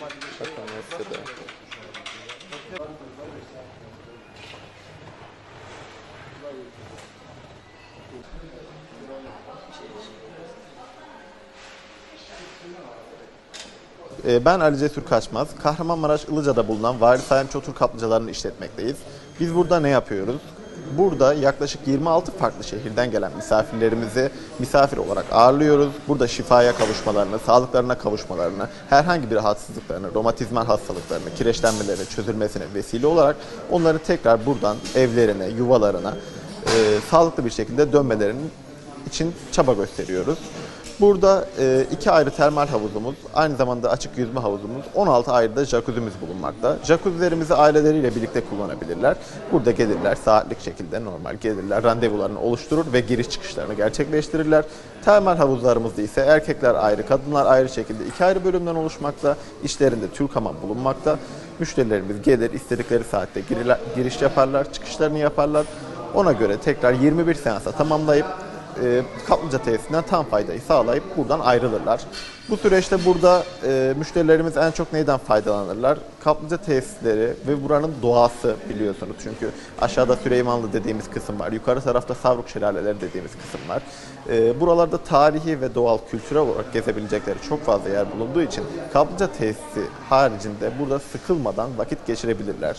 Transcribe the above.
Mesele. Ee, Ben Ali Cesur Kaçmaz. Kahramanmaraş Ilıca'da bulunan Varis Sayem Çotur Kaplıcalarını işletmekteyiz. Biz burada ne yapıyoruz? Burada yaklaşık 26 farklı şehirden gelen misafirlerimizi misafir olarak ağırlıyoruz. Burada şifaya kavuşmalarını, sağlıklarına kavuşmalarını, herhangi bir rahatsızlıklarını, romatizmal hastalıklarını, kireçlenmelerini çözülmesine vesile olarak onları tekrar buradan evlerine, yuvalarına e, sağlıklı bir şekilde dönmelerinin için çaba gösteriyoruz. Burada e, iki ayrı termal havuzumuz, aynı zamanda açık yüzme havuzumuz, 16 ayrı da jacuzzi'miz bulunmakta. Jacuzzilerimizi aileleriyle birlikte kullanabilirler. Burada gelirler, saatlik şekilde normal gelirler, randevularını oluşturur ve giriş çıkışlarını gerçekleştirirler. Termal havuzlarımızda ise erkekler ayrı, kadınlar ayrı şekilde iki ayrı bölümden oluşmakta. İçlerinde Türk hamam bulunmakta. Müşterilerimiz gelir, istedikleri saatte giriş yaparlar, çıkışlarını yaparlar. Ona göre tekrar 21 seansa tamamlayıp e, kaplıca tesisinden tam faydayı sağlayıp buradan ayrılırlar. Bu süreçte burada e, müşterilerimiz en çok neyden faydalanırlar? Kaplıca tesisleri ve buranın doğası biliyorsunuz. Çünkü aşağıda Süleymanlı dediğimiz kısım var. Yukarı tarafta Savruk Şelaleleri dediğimiz kısım var. E, buralarda tarihi ve doğal kültürel olarak gezebilecekleri çok fazla yer bulunduğu için kaplıca tesisi haricinde burada sıkılmadan vakit geçirebilirler.